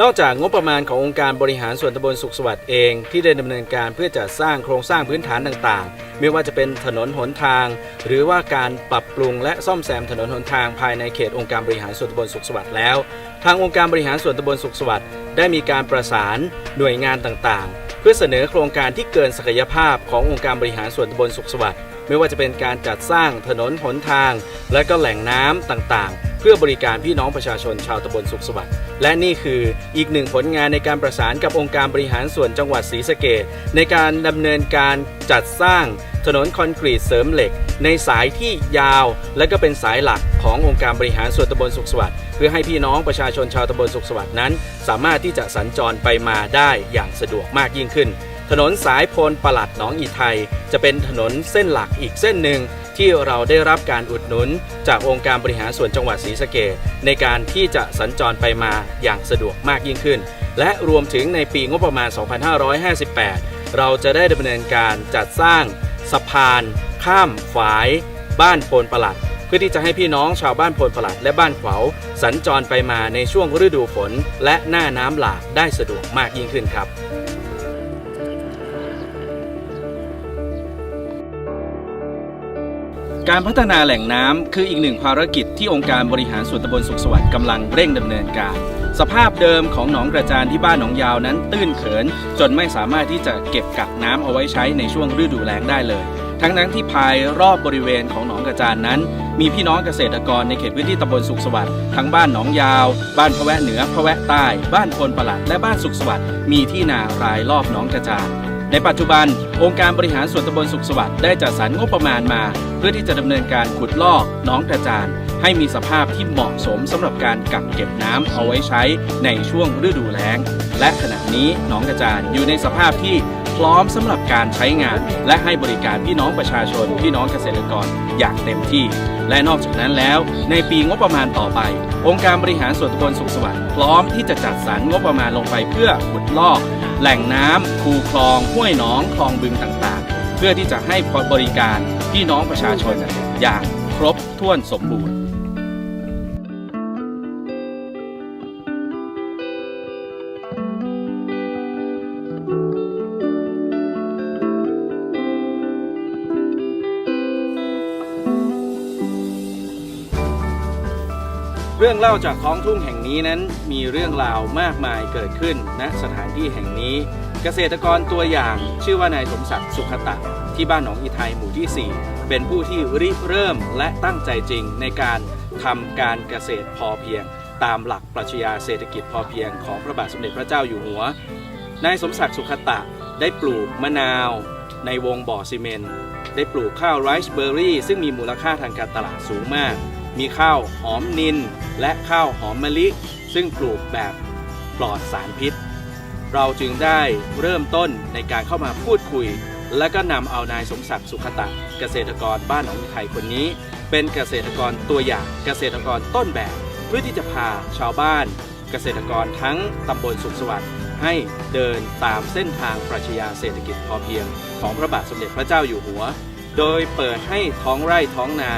นอกจากงบประมาณขององค์การบริหารส่วนตำบลสุขสวัสดิ์เองที่ได้ดำเนินการเพื่อจัดสร้างโครงสร้างพื้นฐานต่างๆ ไม่ว่าจะเป็นถนนหนทาง หรือว่าการปรับปรุงและซ่อมแซมถนนหนทางภายในเขตองค์การบริหารส่วนตำบลสุขสวัสดิ์แล้ว ทางองค์การบริหารส่วนตำบลสุขสวัสดิ์ได้มีการประสานหน่วยงานต่างๆ เพื่อเสนอโครงการที่เกินศักยภาพขององค์การบริหารส่วนตำบลสุขสวัสดิ์ไม่ว่าจะเป็นการจัดสร้างถนนหนทาง และก็แหล่งน้ำต่างๆ เพื่อบริการพี่น้องประชาชนชาวตำบลสุขสวัสดิ์และนี่คืออีกหนึ่งผลงานในการประสานกับองค์การบริหารส่วนจังหวัดศรีสะเกษในการดำเนินการจัดสร้างถนนคอนกรีตเสริมเหล็ก ในสายที่ยาว และก็เป็นสายหลักขององค์การบริหารส่วนตำบลสุขสวัสดิ์เพื่อให้พี่น้องประชาชนชาวตำบลสุขสวัสดิ์นั้น สามารถที่จะสัญจรไปมาได้อย่างสะดวกมากยิ่งขึ้น ถนนสายพลประหลัดหนองอีไทย จะเป็นถนนเส้นหลักอีกเส้นหนึ่ง ที่เราได้รับการอุดหนุน จากองค์การบริหารส่วนจังหวัดศรีสะเกษในการที่จะสัญจรไปมาอย่างสะดวกมากยิ่งขึ้น และรวมถึงในปีงบประมาณ 2558 เราจะได้ดำเนินการจัดสร้างสะพาน ข้ามฝาย บ้านโพนประหลัด เพื่อที่จะให้พี่น้องชาวบ้านโพนประหลัด และบ้านขวาวสัญจรไปมาในช่วงฤดูฝน และหน้าน้ำหลากได้สะดวกมากยิ่งขึ้นครับ การพัฒนาแหล่งน้ำคืออีกหนึ่งภารกิจที่องค์การบริหารส่วนตำบลสุขสวัสดิ์กำลังเร่งดำเนินการ สภาพเดิมของหนองกระจานที่บ้านหนองยาวนั้นตื้นเขิน จนไม่สามารถที่จะเก็บกักน้ำเอาไว้ใช้ในช่วงฤดูแล้งได้เลย ทั้งนั้นที่ภายรอบบริเวณของหนองกระจานนั้น มีพี่น้องเกษตรกรในเขตพื้นที่ตำบลสุขสวัสดิ์ทั้งบ้านหนองยาว บ้านพะแวะเหนือพะแวะใต้ บ้านพลประหลัดและบ้านสุขสวัสดิ์มีที่นารายรอบหนองกระจาน ในปัจจุบัน องค์การบริหารส่วนตำบลสุขสวัสดิ์ได้จัดสรรงบประมาณมา เพื่อที่จะดำเนินการขุดลอกหน้องกระจาน ให้มีสภาพที่เหมาะสมสำหรับการกักเก็บน้ำเอาไว้ใช้ในช่วงฤดูแล้ง และขณะนี้หนองกระจานอยู่ในสภาพที่ พร้อมสำหรับการใช้งาน และให้บริการพี่น้องประชาชน พี่น้องเกษตรกรอย่างเต็มที่ และนอกจากนั้นแล้ว ในปีงบประมาณต่อไป องค์การบริหารส่วนตำบลสุขสวัสดิ์พร้อมที่จะจัดสรรงบประมาณลงไปเพื่อขุดลอก แหล่งน้ำคูคลองห้วยหนองคลองบึงต่างๆ เพื่อที่จะให้บริการพี่น้องประชาชนอย่างครบถ้วนสมบูรณ์ เรื่องเล่าจากท้องทุ่งแห่งนี้นั้นมีเรื่องราวมากมายเกิดขึ้นณสถานที่แห่งนี้ เกษตรกรตัวอย่างชื่อว่านายสมศักดิ์สุขตะ ที่บ้านหนองอีไทยหมู่ที่ 4 เป็นผู้ที่ริเริ่มและตั้งใจจริงในการทำการเกษตรพอเพียง ตามหลักปรัชญาเศรษฐกิจพอเพียงของพระบาทสมเด็จพระเจ้าอยู่หัวนายสมศักดิ์สุขตะได้ปลูกมะนาว ในวงบ่อซีเมนต์ได้ปลูกข้าวไรซ์เบอร์รี่ซึ่งมีมูลค่าทางการตลาดสูงมาก มีข้าวหอมนิน และข้าวหอมมะลิ ซึ่งปลูกแบบปลอดสารพิษ เราจึงได้เริ่มต้นในการเข้ามาพูดคุย และก็นำเอานายสมศักดิ์สุขตะ เกษตรกรบ้านหนองไทยคนนี้ เป็นเกษตรกรตัวอย่างเกษตรกรต้นแบบ เพื่อที่จะพาชาวบ้านเกษตรกรทั้งตำบลสุขสวัสดิ์ให้เดินตามเส้นทางปรัชญาเศรษฐกิจพอเพียง ของพระบาทสมเด็จพระเจ้าอยู่หัว โดยเปิดให้ท้องไร่ท้องนา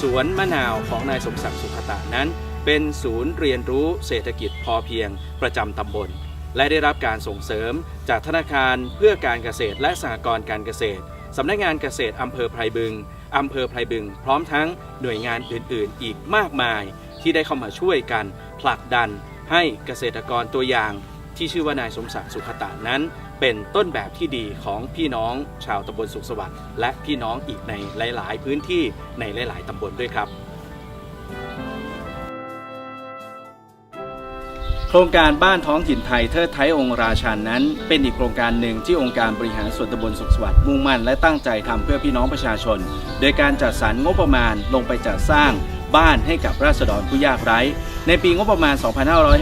สวนมะนาวของนายสมศักดิ์สุขตะนั้น เป็นศูนย์เรียนรู้เศรษฐกิจพอเพียงประจำตำบล และได้รับการส่งเสริมจากธนาคารเพื่อการเกษตรและสหกรณ์การเกษตรสำนักงานเกษตรอำเภอไพรบึงอำเภอไพรบึง พร้อมทั้งหน่วยงานอื่นๆ อีกมากมาย ที่ได้เข้ามาช่วยกันผลักดันให้เกษตรกรตัวอย่างที่ชื่อว่านายสมศักดิ์สุขตะนั้น เป็นต้นแบบที่ดีของพี่น้องชาวตำบลสุขสวัสดิ์และพี่น้องอีกในหลาย ๆ พื้นที่ในหลาย ๆตำบลด้วยครับ โครงการบ้านท้องถิ่นไทยเทิดไทยองค์ราชันนั้น เป็นอีกโครงการหนึ่งที่องค์การบริหารส่วนตำบลสุขสวัสดิ์มุ่งมั่นและตั้งใจทำเพื่อพี่น้องประชาชน โดยการจัดสรรงบประมาณลงไปจัดสร้างบ้านให้กับราษฎรผู้ยากไร้ ในปีงบประมาณ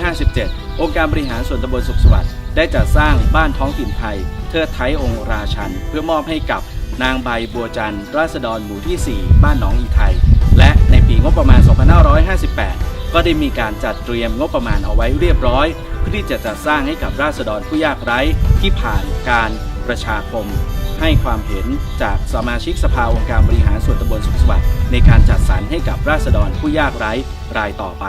2557 องค์การบริหารส่วนตำบลสุขสวัสดิ์ ได้จัดสร้างบ้านท้องถิ่นไทย เทิดไทยองค์ราชัน เพื่อมอบให้กับนางใบบัวจันทร์ราษฎรหมู่ที่ 4 บ้านหนองอีไทย และในปีงบประมาณ 2558 ก็ได้มีการจัดเตรียมงบประมาณเอาไว้เรียบร้อยเพื่อที่จะจัดสร้างให้กับราษฎรผู้ยากไร้ที่ผ่านการประชาคม ให้ความเห็นจากสมาชิกสภาองค์การบริหารส่วนตำบลสุขสวัสดิ์ในการจัดสรรให้กับราษฎรผู้ยากไร้รายต่อไป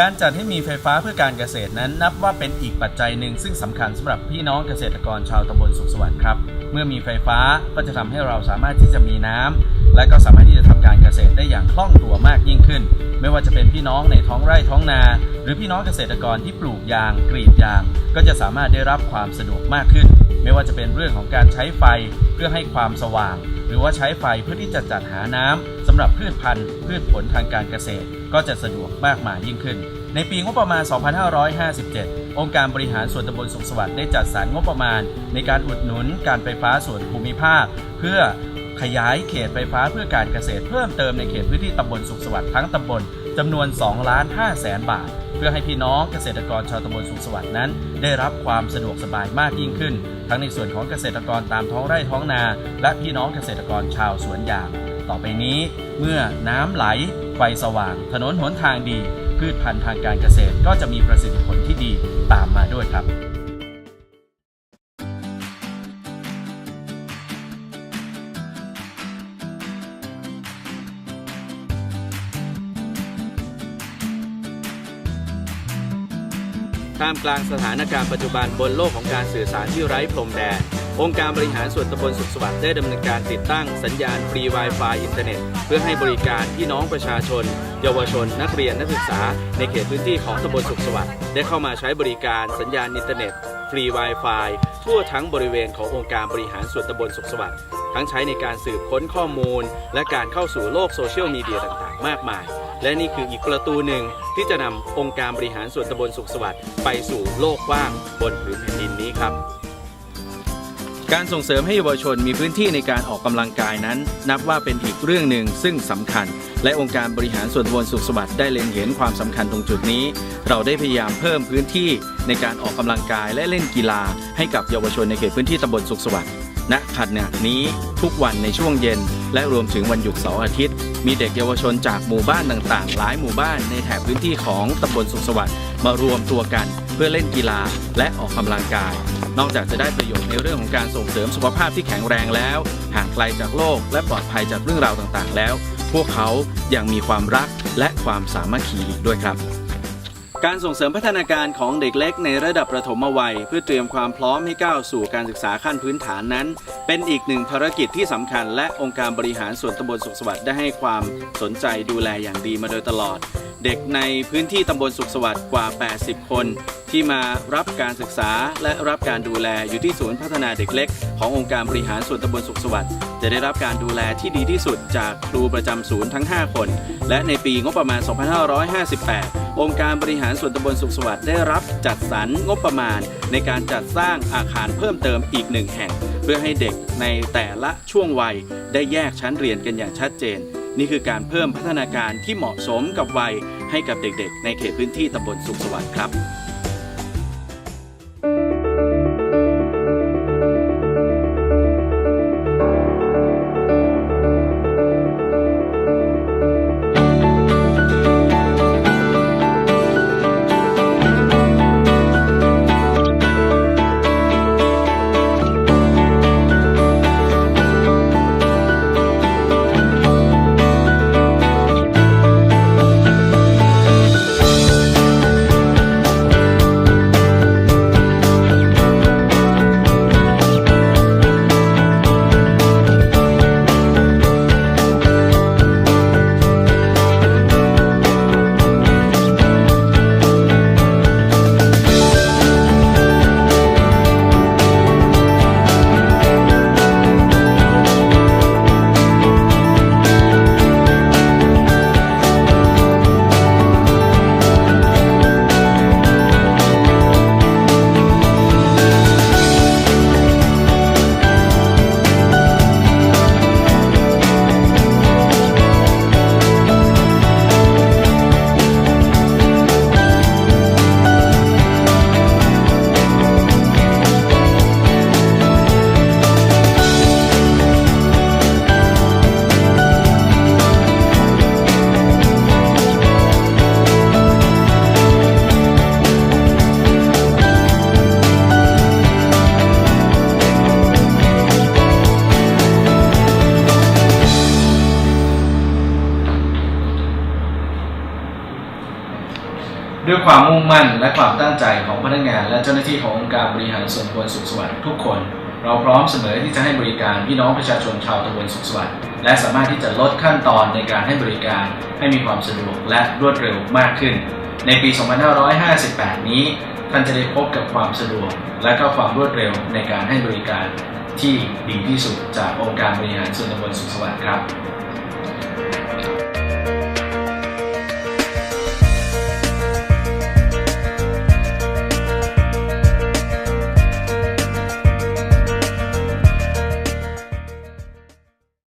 การจัดให้มีไฟฟ้าเพื่อการเกษตรนั้นนับว่าเป็นอีกปัจจัยหนึ่งซึ่งสำคัญสำหรับพี่น้องเกษตรกรชาวตำบลสุขสวัสดิ์ครับ เมื่อมีไฟฟ้าก็จะทำให้เราสามารถที่จะมีน้ำและก็สามารถที่จะทำการเกษตรได้อย่างคล่องตัวมากยิ่งขึ้น ไม่ว่าจะเป็นพี่น้องในท้องไร่ท้องนา หรือพี่น้องเกษตรกรที่ปลูกยาง กรีดยาง ก็จะสามารถได้รับความสะดวกมากขึ้น ไม่ว่าจะเป็นเรื่องของการใช้ไฟเพื่อให้ความสว่าง หรือว่าใช้ไฟเพื่อที่จะจัดหาน้ำสำหรับพืชพันธุ์พืชผลทางการเกษตร ก็จะสะดวกมากมายยิ่งขึ้น ในปีงบประมาณ 2557 องค์การบริหารส่วนตำบลสุขสวัสดิ์ได้จัดสรรงบประมาณ ในการอุดหนุนการไฟฟ้าส่วนภูมิภาค เพื่อขยายเขตไฟฟ้าเพื่อการเกษตรเพิ่มเติมในเขตพื้นที่ตำบลสุขสวัสดิ์ทั้งตำบลจำนวน2ล้าน5แสนบาท เพื่อให้พี่น้องเกษตรกรชาวตำบลสุขสวัสดิ์นั้น ได้รับความสะดวกสบายมากยิ่งขึ้น ทั้งในส่วนของเกษตรกรตามท้องไร่ท้องนา และพี่น้องเกษตรกรชาวสวนยาง ต่อไปนี้ เมื่อน้ำไหล ไฟสว่าง ถนนหนทางดี พืชพันธุ์ทางการเกษตรก็จะมีประสิทธิผลที่ดีตามมาด้วยครับท่ามกลางสถานการณ์ปัจจุบันบนโลกของการสื่อสารที่ไร้พรมแดน องค์การบริหารส่วนตำบลสุขสวัสดิ์ได้ดำเนินการติดตั้งสัญญาณฟรี Wi-Fi อินเทอร์เน็ต เพื่อให้บริการพี่น้องประชาชน เยาวชน นักเรียนนักศึกษา ในเขตพื้นที่ของตำบลสุขสวัสดิ์ได้เข้ามาใช้บริการสัญญาณอินเทอร์เน็ตฟรี Wi-Fi ทั่วทั้งบริเวณขององค์การบริหารส่วนตำบลสุขสวัสดิ์ทั้งใช้ในการสืบค้นข้อมูล และการเข้าสู่โลกโซเชียลมีเดียต่างๆ มากมาย และนี่คืออีกประตูหนึ่งที่จะนำองค์การบริหารส่วนตำบลสุขสวัสดิ์ไปสู่โลกกว้างบนผืนแผ่นดินนี้ครับ การส่งเสริมให้เยาวชนมีพื้นที่ในการออกกำลังกายนั้น นับว่าเป็นอีกเรื่องหนึ่งซึ่งสำคัญ และองค์การบริหารส่วนตำบลสุขสวัสดิ์ได้เล็งเห็นความสำคัญตรงจุดนี้ เราได้พยายามเพิ่มพื้นที่ในการออกกำลังกายและเล่นกีฬา ให้กับเยาวชนในเขตพื้นที่ตำบลสุขสวัสดิ์ ณขณะนี้ทุกวันในช่วงเย็น และรวมถึงวันหยุดเสาร์อาทิตย์ มีเด็กเยาวชนจากหมู่บ้านต่างๆ หลายหมู่บ้านในแถบพื้นที่ของตำบลสุขสวัสดิ์มารวมตัวกันเพื่อเล่นกีฬาและออกกำลังกาย นอกจากจะได้ประโยชน์ในเรื่องของการส่งเสริมสุขภาพที่แข็งแรงแล้วห่างไกลจากโลกและปลอดภัยจากเรื่องราวต่างๆ แล้ว พวกเขายังมีความรักและความสามัคคีอีกด้วยครับ การส่งเสริมพัฒนาการของเด็กเล็กในระดับประถมวัย เพื่อเตรียมความพร้อมให้ก้าวสู่การศึกษาขั้นพื้นฐานนั้น เป็นอีกหนึ่งภารกิจที่สำคัญ และองค์การบริหารส่วนตำบลสุขสวัสดิ์ได้ให้ความสนใจดูแลอย่างดีมาโดยตลอด เด็กในพื้นที่ตำบลสุขสวัสดิ์กว่า 80 คน ที่มารับการศึกษาและรับการดูแลอยู่ที่ศูนย์พัฒนาเด็กเล็ก ขององค์การบริหารส่วนตำบลสุขสวัสดิ์จะได้รับการดูแลที่ดีที่สุดจากครูประจำศูนย์ทั้ง 5 คน และในปีงบประมาณ 2558 องค์การบริหารส่วนตำบลสุขสวัสดิ์ได้รับจัดสรรงบประมาณ ในการจัดสร้างอาคารเพิ่มเติมอีกหนึ่งแห่ง เพื่อให้เด็กในแต่ละช่วงวัยได้แยกชั้นเรียนกันอย่างชัดเจน นี่คือการเพิ่มพัฒนาการที่เหมาะสมกับวัยให้กับเด็กๆ ในเขตพื้นที่ตำบลสุขสวัสดิ์ครับ ด้วยความมุ่งมั่นและความตั้งใจของพนักงานและเจ้าหน้าที่ขององค์การบริหารส่วนตำบลสุขสวัสดิ์ทุกคน เราพร้อมเสมอที่จะให้บริการพี่น้องประชาชนชาวตำบลสุขสวัสดิ์และสามารถที่จะลดขั้นตอนในการให้บริการ ให้มีความสะดวกและรวดเร็วมากขึ้น ในปี 2558 นี้ท่านจะได้พบกับความสะดวก และก็ความรวดเร็วในการให้บริการที่ดีที่สุดจากองค์การบริหารส่วนตำบลสุขสวัสดิ์ครับ